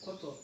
こと。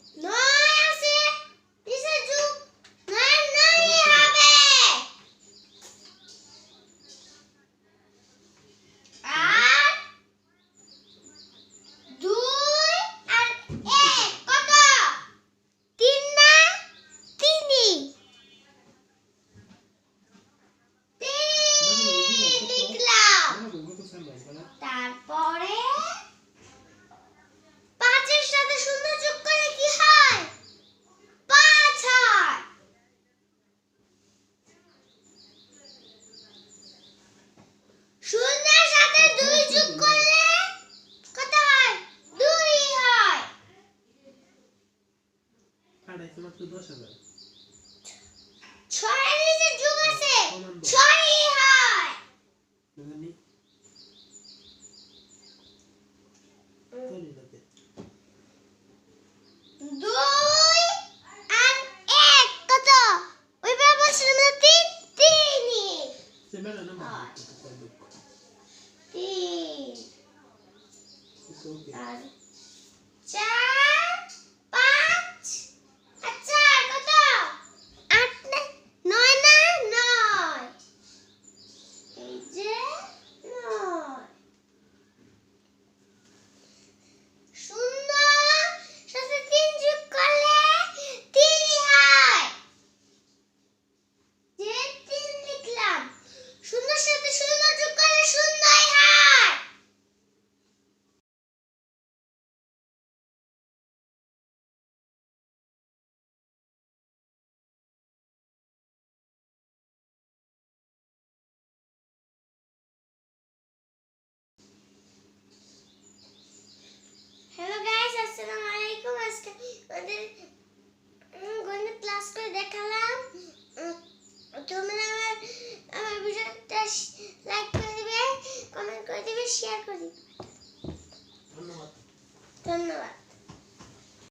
দশ হাজার। ছয়ের নিচে যোগ আছে। ছয়ই হয়। জানি তৈরি লাগে আমাদের গণিত ক্লাস করে দেখালাম। তোমরা আমার আমার ভিডিওটা লাইক করে দিবে কমেন্ট করে দিবে শেয়ার করে দিবে। ধন্যবাদ। ধন্যবাদ।